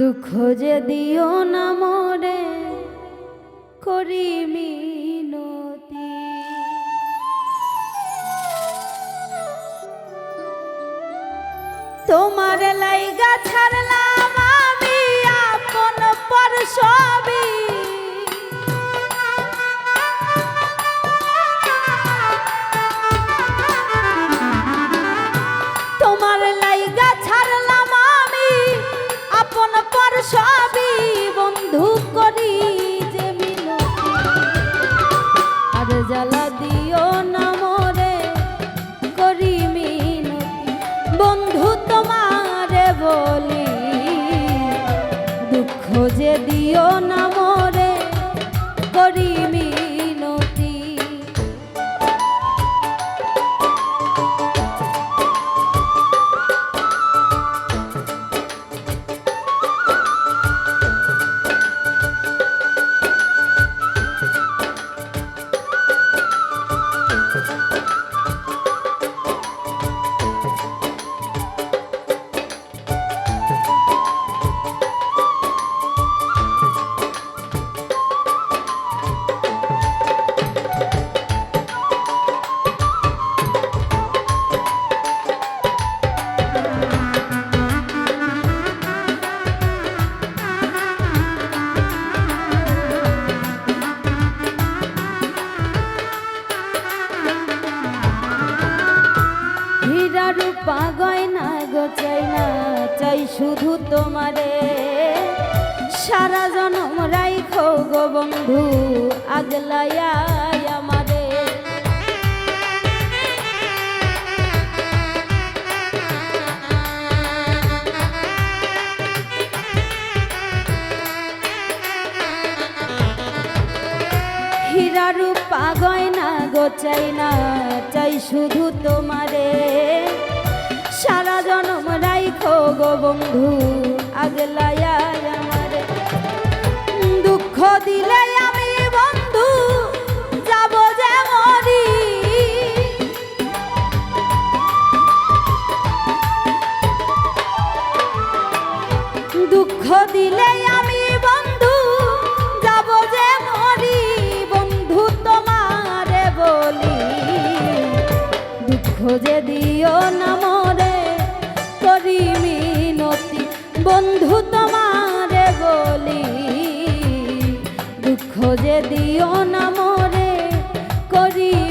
দুঃখ যে দিও না মরে করি মিনতি। তোমার লাইগা ছাড়লাম আমি আপন পর সবই আর জ্বালা দিও না মোরে করি বন্ধু তোমারে বলি দুঃখ যে দিও করি রূপা গয়না গো চাই না চাই শুধু তোমারে। সারা জনম রাইখো গো বন্ধু আগলায়া আমারে। হীরা রূপা গয়না চাই না চাই শুধু তোমারে। সারা জনম রাইখো গো বন্ধু আগলায়া যে দিও না মরে করি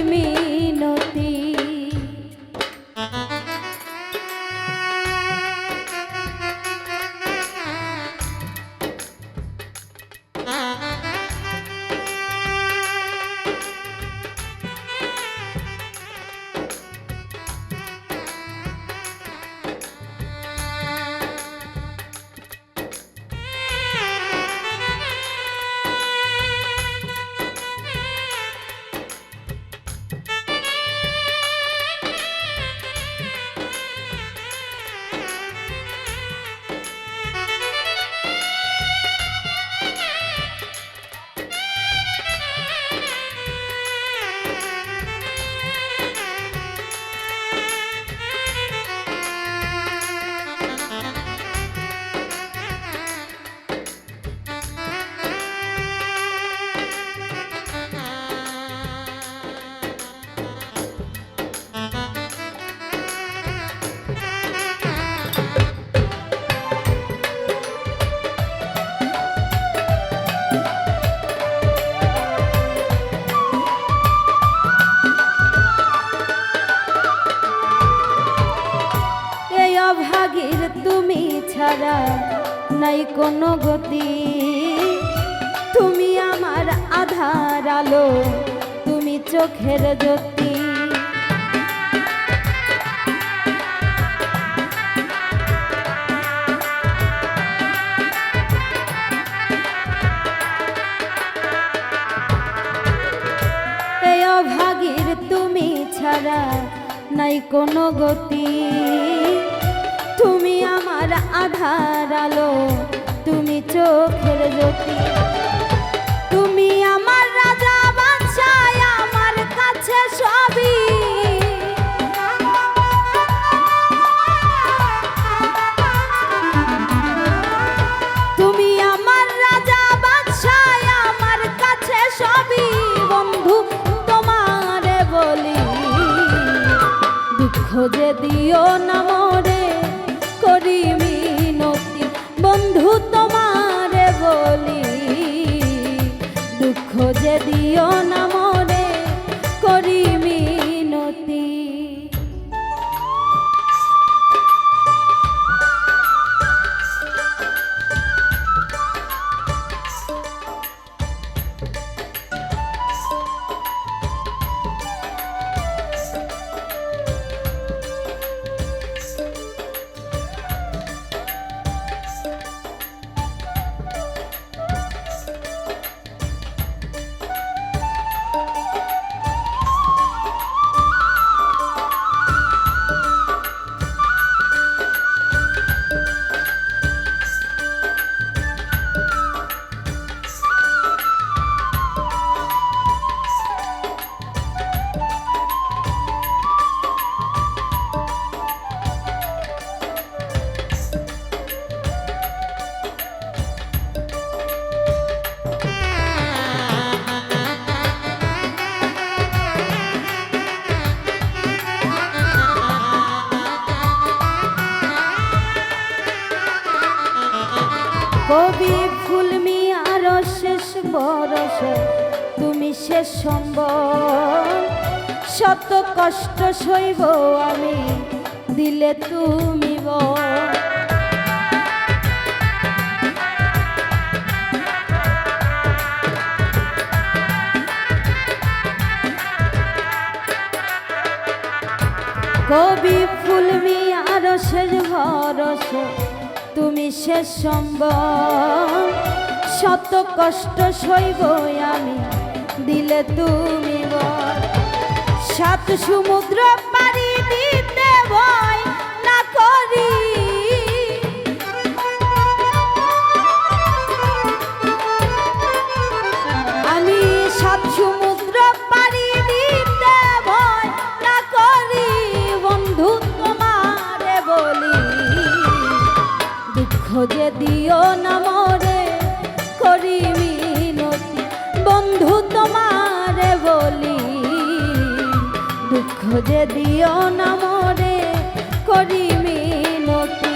নাই কোনো গতি। তুমি আমার আধার আলো, তুমি চোখের জ্যোতি। এই অভাগীর তুমি ছাড়া নাই কোনো গতি। আমার আধার আলো, তুমি চোখের জ্যোতি। তুমি আমার রাজা বাদশায় আমার কাছে সবই। তুমি আমার রাজা বাদশায় আমার কাছে সবই। বন্ধু, তোমারে বলি, দুঃখ যে দিও না মরে। করি মিনতি বন্ধু তোমারে বলি শেষ সম্বল। শত কষ্ট সইব আমি, দিলে তুমি কবি ফুলমি আর শেষ ভরস, তুমি শেষ সম্বল। শত কষ্ট সইব আমি দিলে তুমি সাত সমুদ্র পাড়ি দিতে না করি। আমি সাত সমুদ্র পাড়ি দিতে ভয় না করি। বন্ধু তোমারে বলি, দুঃখ যে দিও না মরে যে দিও না মরে করি মিনতি।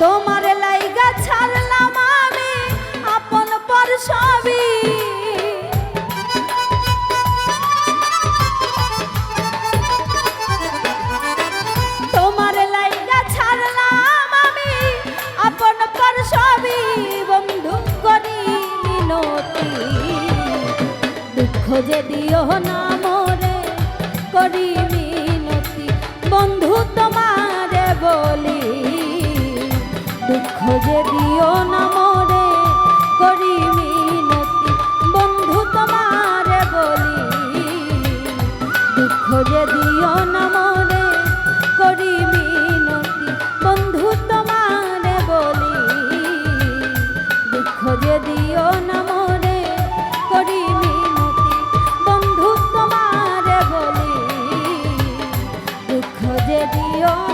তোমার লাইগা ছাড়লাম আমি, আপন পর সবই। তোমার লাইগা ছাড়লাম আমি, আপন পর করি দিও না বন্ধু তোমারে বলি দুঃখ যে দিও না তোমারে